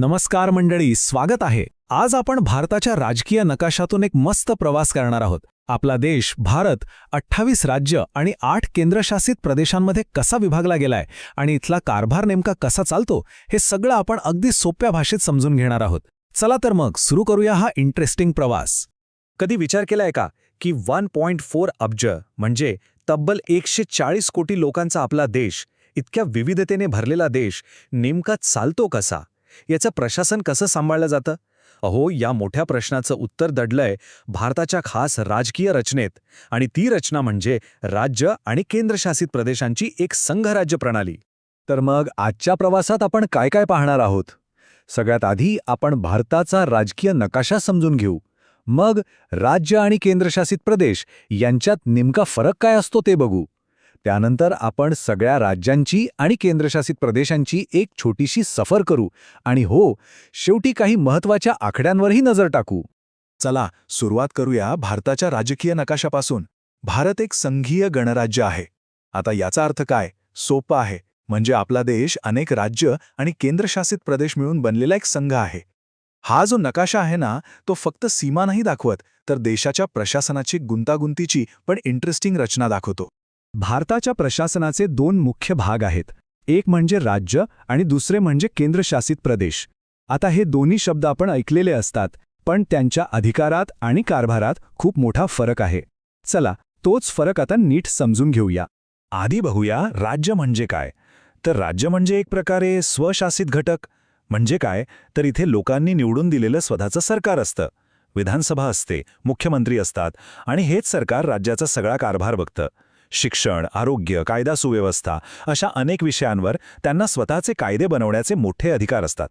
नमस्कार मंडळी स्वागत आहे. आज आपण भारताच्या राजकीय नकाशातून एक मस्त प्रवास करणार आहोत. आपला देश भारत अठ्ठावीस राज्य आणि आठ केंद्रशासित प्रदेशांमध्ये कसा विभागला गेलाय आणि इथला कारभार नेमका कसा चालतो हे सगळं आपण अगदी सोप्या भाषेत समजून घेणार आहोत. चला तर मग सुरू करूया हा इंटरेस्टिंग प्रवास. कधी विचार केलाय का की वन पॉइंट फोर अब्ज म्हणजे तब्बल एकशे चाळीस कोटी लोकांचा आपला देश इतक्या विविधतेने भरलेला देश नेमका चालतो कसा? याचं प्रशासन कसं सांभाळलं जातं? अहो या मोठ्या प्रश्नाचं उत्तर दडलंय भारताच्या खास राजकीय रचनेत. आणि ती रचना म्हणजे राज्य आणि केंद्रशासित प्रदेशांची एक संघराज्य प्रणाली. तर मग आजच्या प्रवासात आपण काय काय पाहणार आहोत? सगळ्यात आधी आपण भारताचा राजकीय नकाशा समजून घेऊ. मग राज्य आणि केंद्रशासित प्रदेश यांच्यात नेमका फरक काय असतो ते बघू. त्यानंतर आपण सगळ्या राज्यांची आणि केंद्रशासित प्रदेशांची एक छोटीशी सफर करू आणि हो शेवटी काही महत्त्वाच्या आकड्यांवरही नजर टाकू. चला सुरुवात करूया भारताच्या राजकीय नकाशापासून. भारत एक संघीय गणराज्य आहे. आता याचा अर्थ काय? सोपं आहे. म्हणजे आपला देश अनेक राज्य आणि केंद्रशासित प्रदेश मिळून बनलेला एक संघ आहे. हा जो नकाशा आहे ना तो फक्त सीमा नाही दाखवत तर देशाच्या प्रशासनाची गुंतागुंतीची पण इंटरेस्टिंग रचना दाखवतो. भारताच्या प्रशासनाचे दोन मुख्य भाग आहेत. एक म्हणजे राज्य आणि दुसरे म्हणजे केंद्रशासित प्रदेश. आता हे दोन्ही शब्द आपण ऐकलेले असतात पण त्यांच्या अधिकारात आणि कारभारात खूप मोठा फरक आहे. चला तोच फरक आता नीट समजून घेऊया. आधी बघूया राज्य म्हणजे काय. तर राज्य म्हणजे एक प्रकारे स्वशासित घटक. म्हणजे काय? तर इथे लोकांनी निवडून दिलेलं स्वतःचं सरकार असतं. विधानसभा असते मुख्यमंत्री असतात आणि हेच सरकार राज्याचा सगळा कारभार बघतं. शिक्षण आरोग्य कायदा सुव्यवस्था अशा अनेक विषयांवर त्यांना स्वतःचे कायदे बनवण्याचे मोठे अधिकार असतात.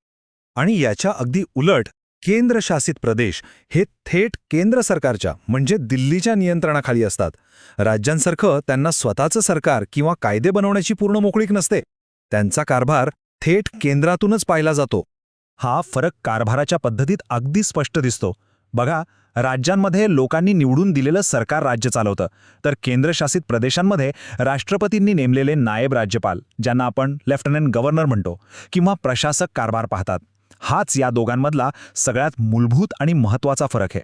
आणि याच्या अगदी उलट केंद्रशासित प्रदेश हे थेट केंद्र सरकारच्या म्हणजे दिल्लीच्या नियंत्रणाखाली असतात. राज्यांसारखं त्यांना स्वतःचं सरकार किंवा कायदे बनवण्याची पूर्ण मोकळीक नसते. त्यांचा कारभार थेट केंद्रातूनच पाहिला जातो. हा फरक कारभाराच्या पद्धतीत अगदी स्पष्ट दिसतो. बघा राज्यांमध्ये लोकांनी निवडून दिलेलं सरकार राज्य चालवतं. तर केंद्रशासित प्रदेशांमध्ये राष्ट्रपतींनी नेमलेले नायब राज्यपाल ज्यांना आपण लेफ्टनंट गव्हर्नर म्हणतो किंवा प्रशासक कारभार पाहतात. हाच या दोघांमधला सगळ्यात मूलभूत आणि महत्त्वाचा फरक आहे.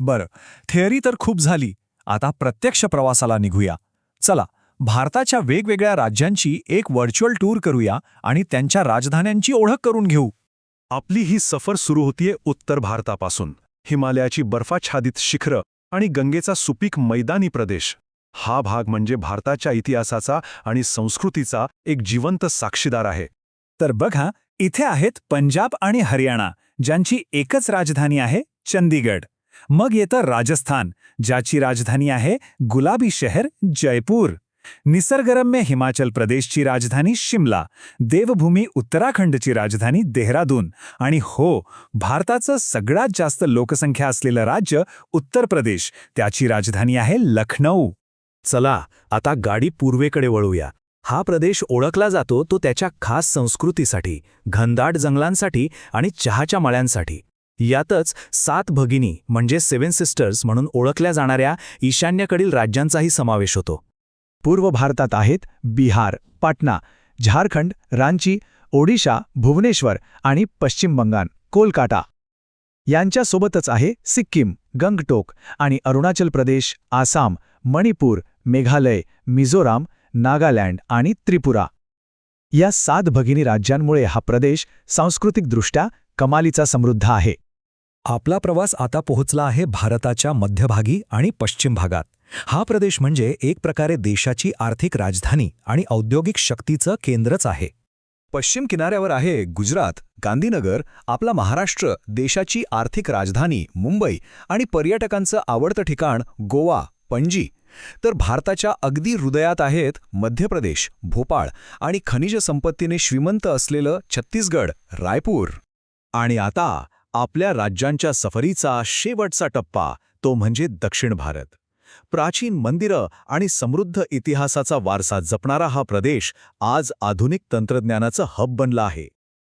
बरं थेअरी तर खूप झाली. आता प्रत्यक्ष प्रवासाला निघूया. चला भारताच्या वेगवेगळ्या राज्यांची एक व्हर्च्युअल टूर करूया आणि त्यांच्या राजधान्यांची ओळख करून घेऊ. आपली ही सफर सुरू होतीये उत्तर भारतापासून. हिमालयाची बर्फाच्छादित शिखरं आणि गंगेचा सुपीक मैदानी प्रदेश. हा भाग म्हणजे भारताच्या इतिहासाचा आणि संस्कृतीचा एक जिवंत साक्षीदार आहे. तर बघा इथे आहेत पंजाब आणि हरियाणा ज्यांची एकच राजधानी आहे चंदीगड मग येतं राजस्थान ज्याची राजधानी आहे गुलाबी शहर जयपूर. निसर्गरम्य हिमाचल प्रदेशची राजधानी शिमला देवभूमी उत्तराखंडची राजधानी देहरादून आणि हो भारताचं सगळ्यात जास्त लोकसंख्या असलेलं राज्य उत्तर प्रदेश त्याची राजधानी आहे लखनौ चला आता गाडी पूर्वेकडे वळूया. हा प्रदेश ओळखला जातो तो त्याच्या खास संस्कृतीसाठी घनदाट जंगलांसाठी आणि चहाच्या मळ्यांसाठी. यातच सात भगिनी म्हणजे सेव्हन सिस्टर्स म्हणून ओळखल्या जाणाऱ्या ईशान्येकडील राज्यांचाही समावेश होतो. पूर्व भारतात आहेत बिहार पाटणा झारखंड रांची ओडिशा भुवनेश्वर आणि पश्चिम बंगाल कोलकाता. यांच्यासोबतच आहे सिक्कीम गंगटोक आणि अरुणाचल प्रदेश आसाम मणिपूर मेघालय मिझोराम नागालँड आणि त्रिपुरा. या सात भगिनी राज्यांमुळे हा प्रदेश सांस्कृतिकदृष्ट्या कमालीचा समृद्ध आहे. आपला प्रवास आता पोहोचला आहे भारताच्या मध्यभागी आणि पश्चिम भागात. हा प्रदेश म्हणजे एक प्रकारे देशाची आर्थिक राजधानी आणि औद्योगिक शक्तीचं केंद्रच आहे. पश्चिम किनाऱ्यावर आहे गुजरात गांधीनगर आपला महाराष्ट्र देशाची आर्थिक राजधानी मुंबई आणि पर्यटकांचं आवडतं ठिकाण गोवा पणजी. तर भारताच्या अगदी हृदयात आहेत मध्य प्रदेश भोपाळ आणि खनिज संपत्तीने श्रीमंत असलेलं छत्तीसगड रायपूर. आणि आता आपल्या राज्यांच्या सफरीचा शेवटचा टप्पा तो म्हणजे दक्षिण भारत. प्राचीन मंदिरं आणि समृद्ध इतिहासाचा वारसा जपणारा हा प्रदेश आज आधुनिक तंत्रज्ञानाचं हब बनला आहे.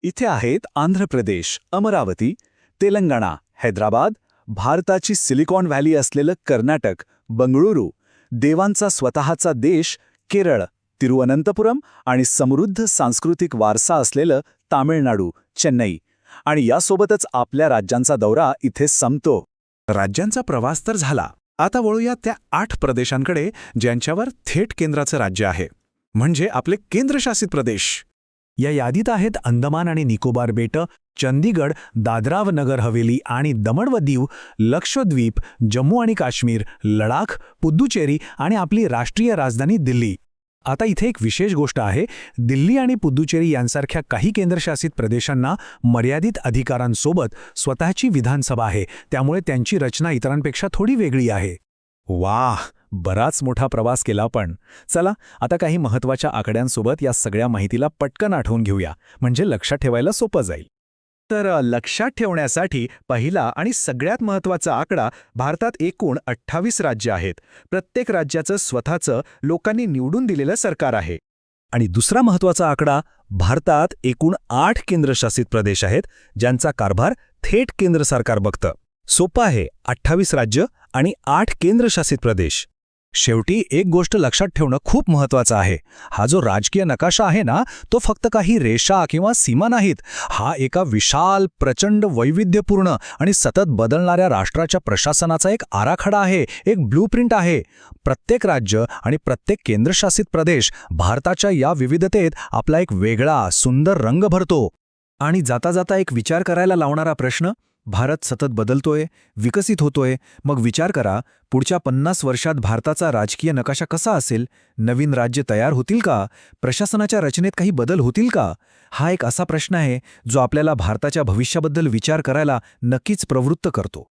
इथे आहेत आंध्र प्रदेश अमरावती तेलंगणा हैदराबाद भारताची सिलिकॉन व्हॅली असलेलं कर्नाटक बंगळुरू देवांचा स्वतःचा देश केरळ तिरुवनंतपुरम आणि समृद्ध सांस्कृतिक वारसा असलेलं तामिळनाडू चेन्नई. आणि यासोबतच आपल्या राज्यांचा दौरा इथे संपतो. राज्यांचा प्रवास तर झाला. आता वळूया त्या आठ प्रदेशांकडे ज्यांच्यावर थेट केंद्राचं राज्य आहे. म्हणजे आपले केंद्रशासित प्रदेश. या यादीत आहेत अंदमान आणि निकोबार बेटं चंदीगड दादराव नगर हवेली आणि दमण व दीव लक्षद्वीप जम्मू आणि काश्मीर लडाख पुद्दुचेरी आणि आपली राष्ट्रीय राजधानी दिल्ली. आता इथे एक विशेष गोष्ट आहे. दिल्ली आणि पुद्दुचेरी यांसारख्या काही केंद्रशासित प्रदेशांना मर्यादित अधिकारांसोबत स्वतःची विधानसभा आहे. त्यामुळे त्यांची रचना इतरांपेक्षा थोडी वेगळी आहे. वाह! बराच मोठा प्रवास केला पण. चला आता काही महत्त्वाच्या आकड्यांसोबत या सगळ्या माहितीला पटकन आठवून घेऊया. म्हणजे लक्षात ठेवायला सोपं जाईल. तर लक्षात ठेवण्यासाठी पहिला आणि सगळ्यात महत्त्वाचा आकडा भारतात एकूण अठ्ठावीस राज्य आहेत. प्रत्येक राज्याचं स्वतःचं लोकांनी निवडून दिलेलं सरकार आहे. आणि दुसरा महत्त्वाचा आकडा भारतात एकूण आठ केंद्रशासित प्रदेश आहेत ज्यांचा कारभार थेट केंद्र सरकार बघतं. सोपं आहे अठ्ठावीस राज्य आणि आठ केंद्रशासित प्रदेश. शेवटी एक गोष्ट लक्षात ठेवणं खूप महत्वाचं आहे. हा जो राजकीय नकाशा आहे ना तो फक्त काही रेषा किंवा सीमा नाहीत. हा एका विशाल प्रचंड वैविध्यपूर्ण आणि सतत बदलणाऱ्या राष्ट्राच्या प्रशासनाचा एक आराखडा आहे एक ब्लूप्रिंट आहे. प्रत्येक राज्य आणि प्रत्येक केंद्रशासित प्रदेश भारताच्या या विविधतेत आपला एक वेगळा सुंदर रंग भरतो. आणि जाता जाता एक विचार करायला लावणारा प्रश्न भारत सतत बदलतोय विकसित होतोय. मग विचार करा पुढच्या पन्नास वर्षात भारताचा राजकीय नकाशा कसा असेल? नवीन राज्य तयार होतील का? प्रशासनाच्या रचनेत काही बदल होतील का? हा एक असा प्रश्न आहे जो आपल्याला भारताच्या भविष्याबद्दल विचार करायला नक्कीच प्रवृत्त करतो.